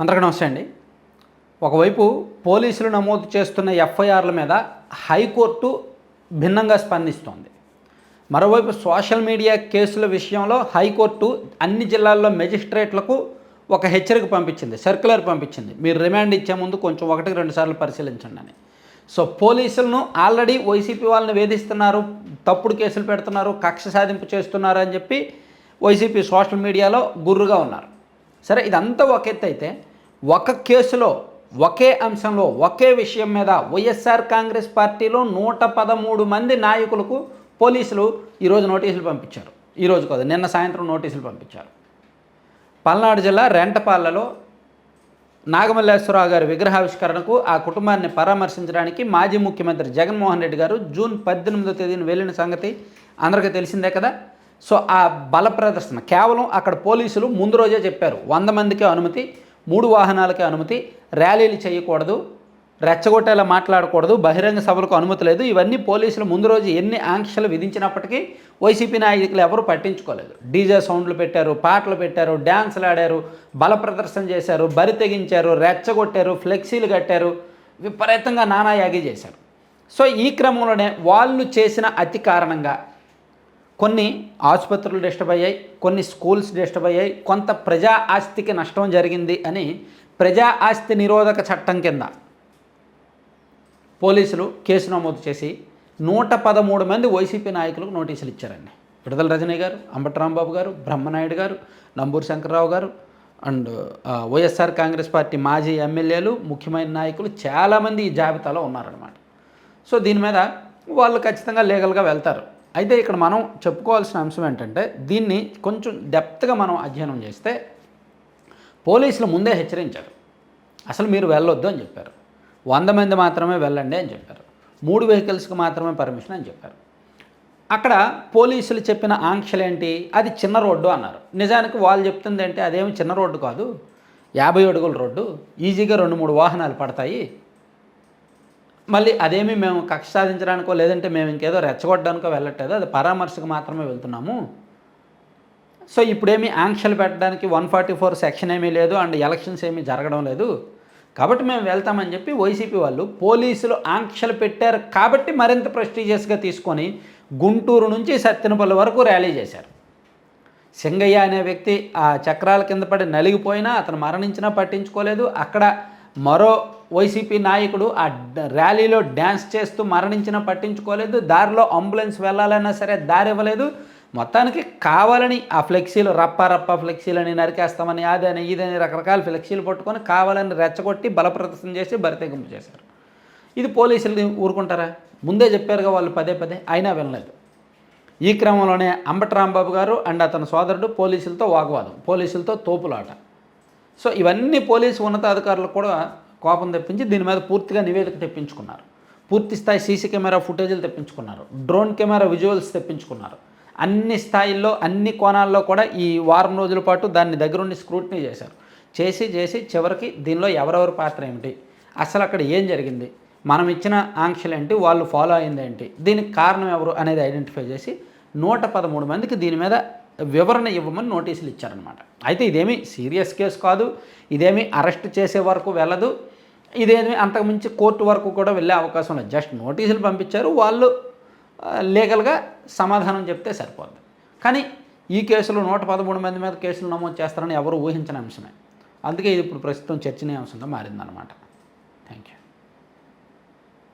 అందరికీ నమస్తే అండి. ఒకవైపు పోలీసులు నమోదు చేస్తున్న ఎఫ్ఐఆర్ల మీద హైకోర్టు భిన్నంగా స్పందిస్తోంది. మరోవైపు సోషల్ మీడియా కేసుల విషయంలో హైకోర్టు అన్ని జిల్లాల్లో మెజిస్ట్రేట్లకు ఒక హెచ్చరిక పంపించింది సర్క్యులర్ పంపించింది. మీరు రిమాండ్ ఇచ్చే ముందు కొంచెం ఒకటికి రెండు సార్లు పరిశీలించండి అని. సో పోలీసులను ఆల్రెడీ వైసీపీ వాళ్ళని వేధిస్తున్నారు తప్పుడు కేసులు పెడుతున్నారు కక్ష సాధింపు చేస్తున్నారు అని చెప్పి వైసీపీ సోషల్ మీడియాలో గుర్రుగా ఉన్నారు. సరే ఇదంతా ఒక ఎత్తు అయితే ఒక కేసులో ఒకే అంశంలో ఒకే విషయం మీద వైఎస్ఆర్ కాంగ్రెస్ పార్టీలో నూట పదమూడు మంది నాయకులకు పోలీసులు ఈరోజు నోటీసులు పంపించారు. ఈరోజు కాదు నిన్న సాయంత్రం నోటీసులు పంపించారు. పల్నాడు జిల్లా రెంటపాలలో నాగమల్లేశ్వరరావు గారి విగ్రహావిష్కరణకు ఆ కుటుంబాన్ని పరామర్శించడానికి మాజీ ముఖ్యమంత్రి జగన్మోహన్ రెడ్డి గారు జూన్ పద్దెనిమిదో తేదీన వెళ్ళిన సంగతి అందరికీ తెలిసిందే కదా. సో ఆ బల ప్రదర్శన కేవలం అక్కడ పోలీసులు ముందు రోజే చెప్పారు. వంద మందికే అనుమతి మూడు వాహనాలకే అనుమతి ర్యాలీలు చేయకూడదు రెచ్చగొట్టేలా మాట్లాడకూడదు బహిరంగ సభలకు అనుమతి లేదు. ఇవన్నీ పోలీసులు ముందు రోజు ఎన్ని ఆంక్షలు విధించినప్పటికీ వైసీపీ నాయకులు ఎవరు పట్టించుకోలేదు. డీజే సౌండ్లు పెట్టారు పాటలు పెట్టారు డ్యాన్సులు ఆడారు బల ప్రదర్శన చేశారు బరి తెగించారు రెచ్చగొట్టారు ఫ్లెక్సీలు కట్టారు విపరీతంగా నానాయాగి చేశారు. సో ఈ క్రమంలోనే వాళ్ళు చేసిన అతి కారణంగా కొన్ని ఆసుపత్రులు డిస్టర్బ్ అయ్యాయి కొన్ని స్కూల్స్ డిస్టర్బ్ అయ్యాయి కొంత ప్రజా ఆస్తికి నష్టం జరిగింది అని ప్రజా ఆస్తి నిరోధక చట్టం కింద పోలీసులు కేసు నమోదు చేసి నూట పదమూడు మంది వైసీపీ నాయకులకు నోటీసులు ఇచ్చారండి. విడుదల రజనీ గారు అంబటరాంబాబు గారు బ్రహ్మనాయుడు గారు నంబూరు శంకర్రావు గారు అండ్ వైఎస్ఆర్ కాంగ్రెస్ పార్టీ మాజీ ఎమ్మెల్యేలు ముఖ్యమైన నాయకులు చాలామంది ఈ జాబితాలో ఉన్నారనమాట సో దీని మీద వాళ్ళు ఖచ్చితంగా లీగల్గా వెళ్తారు. అయితే ఇక్కడ మనం చెప్పుకోవాల్సిన అంశం ఏంటంటే దీన్ని కొంచెం డెప్త్గా మనం అధ్యయనం చేస్తే పోలీసులు ముందే హెచ్చరించారు. అసలు మీరు వెళ్ళొద్దు అని చెప్పారు. వంద మంది మాత్రమే వెళ్ళండి అని చెప్పారు. మూడు వెహికల్స్కి మాత్రమే పర్మిషన్ అని చెప్పారు. అక్కడ పోలీసులు చెప్పిన ఆంక్షలు ఏంటి? అది చిన్న రోడ్డు అన్నారు. నిజానికి వాళ్ళు చెప్తుంది ఏంటి అదేమి చిన్న రోడ్డు కాదు. యాభై అడుగుల రోడ్డు. ఈజీగా రెండు మూడు వాహనాలు పడతాయి. మళ్ళీ అదేమి మేము కక్ష సాధించడానికో లేదంటే మేము ఇంకేదో రెచ్చగొట్టడానికో వెళ్ళట్లేదు. అది పరామర్శకు మాత్రమే వెళ్తున్నాము. సో ఇప్పుడేమీ ఆంక్షలు పెట్టడానికి వన్ ఫార్టీ ఫోర్ సెక్షన్ ఏమీ లేదు అండ్ ఎలక్షన్స్ ఏమీ జరగడం లేదు. కాబట్టి మేము వెళ్తామని చెప్పి వైసీపీ వాళ్ళు పోలీసులు ఆంక్షలు పెట్టారు కాబట్టి మరింత ప్రెస్టీజియస్గా తీసుకొని గుంటూరు నుంచి సత్యనపల్లి వరకు ర్యాలీ చేశారు. సింగయ్య అనే వ్యక్తి ఆ చక్రాల కింద పడి నలిగిపోయినా అతను మరణించినా పట్టించుకోలేదు. అక్కడ మరో వైసీపీ నాయకుడు ఆ డ- ర్యాలీలో డ్యాన్స్ చేస్తూ మరణించినా పట్టించుకోలేదు దారిలో అంబులెన్స్ వెళ్ళాలన్నా సరే దారి ఇవ్వలేదు. మొత్తానికి కావాలని ఆ ఫ్లెక్సీలు రప్ప రప్ప ఫ్లెక్సీలని నరికేస్తామని అదని ఇదని రకరకాల ఫ్లెక్సీలు పట్టుకొని కావాలని రెచ్చగొట్టి బలప్రదర్శన చేసి బరితెగింపు చేశారు. ఇది పోలీసులు ఊరుకుంటారా? ముందే చెప్పారుగా వాళ్ళు పదే పదే అయినా వినలేదు. ఈ క్రమంలోనే అంబటరాంబాబు గారు అండ్ అతని సోదరుడు పోలీసులతో వాగ్వాదం పోలీసులతో తోపులాట. సో ఇవన్నీ పోలీసు ఉన్నతాధికారులు కూడా కోపం తెప్పించి దీని మీద పూర్తిగా నివేదిక తెప్పించుకున్నారు. పూర్తి స్థాయి సీసీ కెమెరా ఫుటేజీలు తెప్పించుకున్నారు. డ్రోన్ కెమెరా విజువల్స్ తెప్పించుకున్నారు. అన్ని స్థాయిల్లో అన్ని కోణాల్లో కూడా ఈ వారం రోజుల పాటు దాన్ని దగ్గరుండి స్క్రూటినీ చేశారు. చేసి చేసి చివరికి దీనిలో ఎవరెవరి పాత్ర ఏమిటి? అసలు అక్కడ ఏం జరిగింది? మనం ఇచ్చిన ఆంక్షలు ఏంటి? వాళ్ళు ఫాలో అయింది ఏంటి? దీనికి కారణం ఎవరు అనేది ఐడెంటిఫై చేసి నూట పదమూడు మందికి దీని మీద వివరణ ఇవ్వమని నోటీసులు ఇచ్చారనమాట అయితే ఇదేమి సీరియస్ కేసు కాదు ఇదేమి అరెస్ట్ చేసే వరకు వెళ్ళదు ఇదేమి అంతకుమించి కోర్టు వరకు కూడా వెళ్ళే అవకాశం లేదు. జస్ట్ నోటీసులు పంపించారు వాళ్ళు లీగల్గా సమాధానం చెప్తే సరిపోద్ది. కానీ ఈ కేసులో నూట పదమూడు మంది మీద కేసులు నమోదు చేస్తారని ఎవరు ఊహించిన అంశమే. అందుకే ఇది ఇప్పుడు ప్రస్తుతం చర్చనీయాంశంగా మారిందనమాట థ్యాంక్ యూ